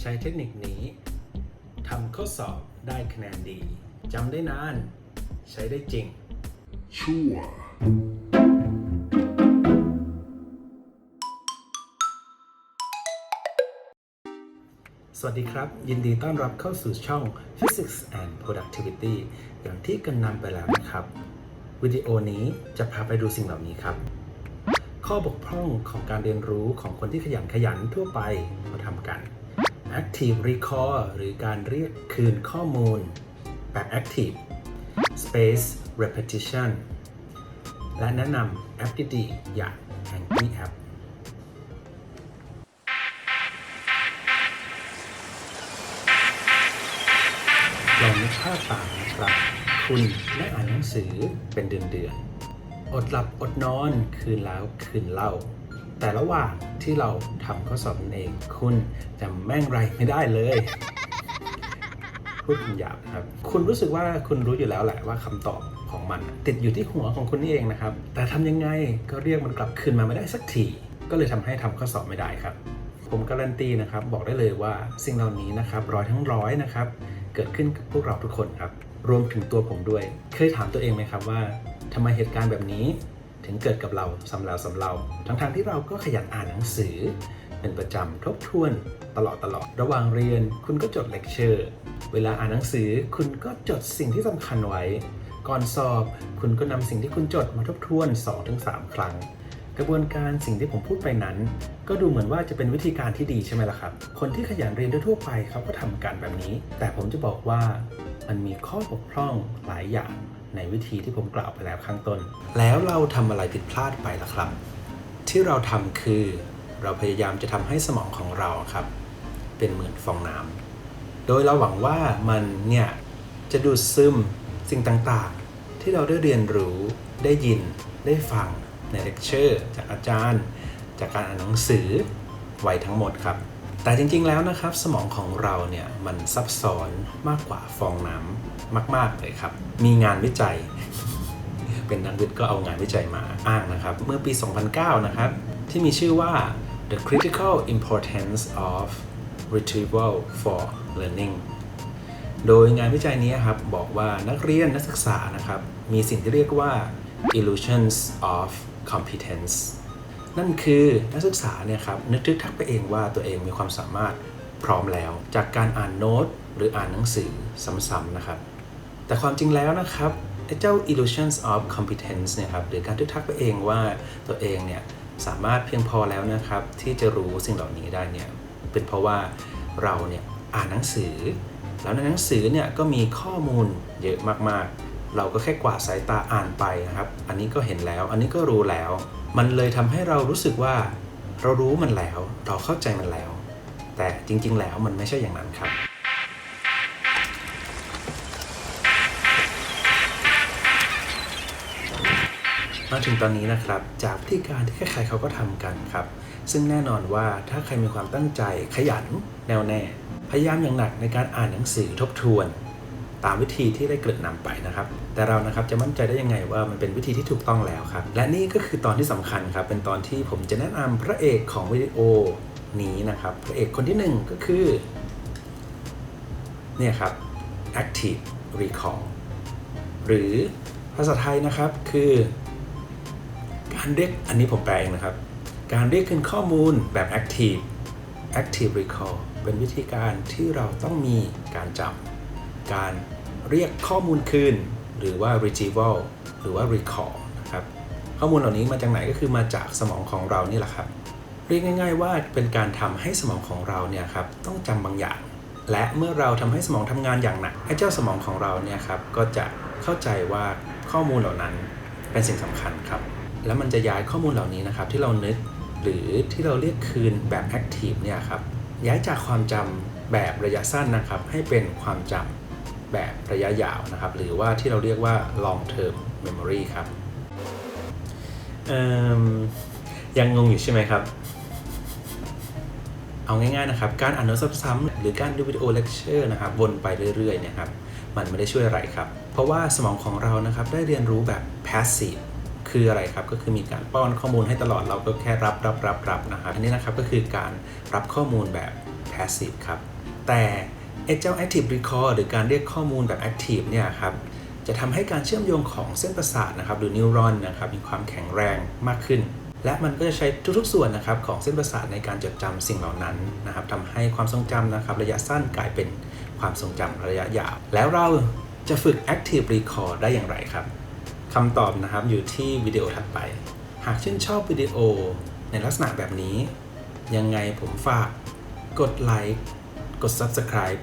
ใช้เทคนิคนี้ทำข้อสอบได้คะแนนดีจำได้นาน ใช้ได้จริง ชั่วสวัสดีครับ ยินดีต้อนรับเข้าสู่ช่อง Physics and Productivity อย่างที่กันนำไปแล้วนะครับ วิดีโอนี้จะพาไปดูสิ่งเหล่านี้ครับ ข้อบกพร่องของการเรียนรู้ของคนที่ขยันขยันทั่วไปเขาทำกัน Active Recall หรือการเรียกคืนข้อมูลแบบ Active Space Repetition และแนะนำแอปดีๆอย่าง Anki App ลองนึกภาพตามนะครับ คุณได้อ่านหนังสือเป็นเดือนๆอดหลับอดนอนคืนแล้วคืนเล่า แต่ระหว่างที่เราทำข้อสอบนั่นเอง คุณจำแม่งไรไม่ได้เลย พูดคำหยาบนะครับ คุณรู้สึกว่าคุณรู้อยู่แล้วแหละว่าคำตอบของมัน ติดอยู่ที่หัวของคุณนี่เองนะครับ แต่ทำยังไงก็เรียกมันกลับคืนมาไม่ได้สักทีก็เลยทำให้ทำข้อสอบไม่ได้ครับ ผมการันตีนะครับบอกได้เลยว่าสิ่งเหล่านี้นะครับร้อยทั้งร้อยนะครับเกิดขึ้นกับพวกเราทุกคนครับรวมถึงตัวผมด้วย เคยถามตัวเองไหมครับว่าทำไมเหตุการณ์แบบนี้ ถึงเกิดกับเราสำเราสำเรา ทั้งๆที่เราก็ขยันอ่านหนังสือ เป็นประจำทบทวนตลอดตลอด ระหว่างเรียนคุณก็จดเลคเชอร์ เวลาอ่านหนังสือคุณก็จดสิ่งที่สำคัญไว้ ก่อนสอบคุณก็นำสิ่งที่คุณจดมาทบทวน 2-3 ครั้ง กระบวนการสิ่งที่ผมพูดไปนั้น ก็ดูเหมือนว่าจะเป็นวิธีการที่ดีใช่ไหมล่ะครับ คนที่ขยันเรียนทั่วไปเขาก็ทำกันแบบนี้ แต่ผมจะบอกว่ามันมีข้อบกพร่องหลายอย่าง ในวิธีที่ผมกล่าวไปแล้วข้างต้น แล้วเราทำอะไรผิดพลาดไปล่ะครับ ที่เราทำคือ เราพยายามจะทำให้สมองของเราครับ เป็นเหมือนฟองน้ำโดยเราหวังว่ามันเนี่ยจะดูดซึมสิ่งต่างๆ ที่เราได้เรียนรู้ได้ยินได้ฟังในเลคเชอร์ จากอาจารย์ จากการอ่านหนังสือไว้ทั้งหมดครับ แต่จริงๆแล้วนะครับ สมองของเราเนี่ยมันซับซ้อนมากกว่าฟองน้ำมาก ๆเลยครับ มีงานวิจัย เป็นนักวิทย์ก็เอางานวิจัยมาอ้างนะครับ เมื่อปี 2009 นะครับ ที่มีชื่อว่า the critical importance of retrieval for learning โดยงานวิจัยนี้ครับบอกว่านักเรียนนักศึกษานะครับ มีสิ่งที่เรียกว่า illusions of competence นั่นคือนักศึกษาเนี่ยครับนึกทึกทักไปเองว่าตัวเองมีความสามารถพร้อมแล้ว จากการอ่านโน้ตหรืออ่านหนังสือซ้ำๆนะครับ แต่ความจริงแล้วนะครับไอ้เจ้า illusions of competence เนี่ยครับหรือการทึกทักไปเองว่าตัวเองเนี่ยสามารถเพียงพอแล้วนะครับ ที่จะรู้สิ่งเหล่านี้ได้เนี่ยเป็นเพราะว่าเราเนี่ยอ่านหนังสือ แล้วในหนังสือเนี่ยก็มีข้อมูลเยอะมากๆ เราก็แค่กวาดสายตาอ่านไปนะครับ อันนี้ก็เห็นแล้ว อันนี้ก็รู้แล้ว มันเลยทำให้เรารู้สึกว่า เรารู้มันแล้ว เราเข้าใจมันแล้ว แต่จริงๆ แล้วมันไม่ใช่อย่างนั้นครับมาถึงตอนนี้นะครับ จากวิธีการที่ใครๆเขาก็ทำกันครับ ซึ่งแน่นอนว่าถ้าใครมีความตั้งใจขยันแน่วแน่ พยายามอย่างหนักในการอ่านหนังสือทบทวน ตามวิธีที่ได้เกริ่นนำไปนะครับ แต่เรานะครับจะมั่นใจได้ยังไงว่ามันเป็นวิธีที่ถูกต้องแล้วครับ และนี่ก็คือตอนที่สำคัญครับ เป็นตอนที่ผมจะแนะนำพระเอกของวิดีโอนี้นะครับ พระเอกคนที่หนึ่งก็คือเนี่ยครับ active recall หรือภาษาไทยนะครับคือ การเรียกอันนี้ผมแปลเองนะครับ การเรียกคืนข้อมูลแบบ active active recall เป็นวิธีการที่เราต้องมีการจำ การเรียกข้อมูลคืน หรือว่า retrieval หรือว่า recall นะครับข้อมูลเหล่านี้มาจากไหนก็คือมาจากสมองของเรานี่แหละครับ เรียกง่าย ๆ ว่าเป็นการทำให้สมองของเราเนี่ยครับต้องจำบางอย่าง และเมื่อเราทำให้สมองทำงานอย่างหนักไอ้เจ้าสมองของเราเนี่ยครับก็จะเข้าใจว่าข้อมูลเหล่านั้นเป็นสิ่งสำคัญครับ แล้วมันจะย้ายข้อมูลเหล่านี้นะครับที่เรานึกหรือที่เราเรียกคืนแบบ active เนี่ยครับย้ายจากความจำแบบระยะสั้นนะครับให้เป็นความจำ แบบระยะยาวนะครับ หรือว่าที่เราเรียกว่า long term memory ครับยังงงอยู่ใช่ไหมครับ เอาง่ายๆนะครับ การอ่านโน้ตซ้ำๆหรือการดูวิดีโอเลคเชอร์นะครับ วนไปเรื่อยๆเนี่ยครับ มันไม่ได้ช่วยอะไรครับ เพราะว่าสมองของเรานะครับได้เรียนรู้แบบ passive คืออะไรครับ ก็คือมีการป้อนข้อมูลให้ตลอดเราก็แค่รับรับรับรับนะครับ อันนี้นะครับก็คือการรับข้อมูลแบบ passive ครับ แต่ เจ้า active recall หรือการเรียกข้อมูลแบบ active เนี่ยครับจะทำให้การเชื่อมโยงของเส้นประสาทนะครับหรือนิวรอนนะครับมีความแข็งแรงมากขึ้น และมันก็จะใช้ทุกๆส่วนนะครับของเส้นประสาทในการจดจำสิ่งเหล่านั้นนะครับทำให้ความทรงจำนะครับระยะสั้นกลายเป็นความทรงจำระยะยาว แล้วเราจะฝึก active recall ได้อย่างไรครับคำตอบนะครับอยู่ที่วิดีโอถัดไป หากชื่นชอบวิดีโอในลักษณะแบบนี้ ยังไงผมฝากกดไลค์กด Subscribe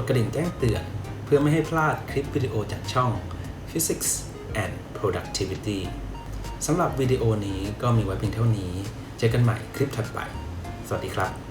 ดกระดิ่งแจ้งเตือน เพื่อไม่ให้พลาดคลิปวิดีโอจากช่อง Physics and Productivity สำหรับวิดีโอนี้ก็มีไว้เพียงเท่านี้ เจอกันใหม่คลิปถัดไป สวัสดีครับ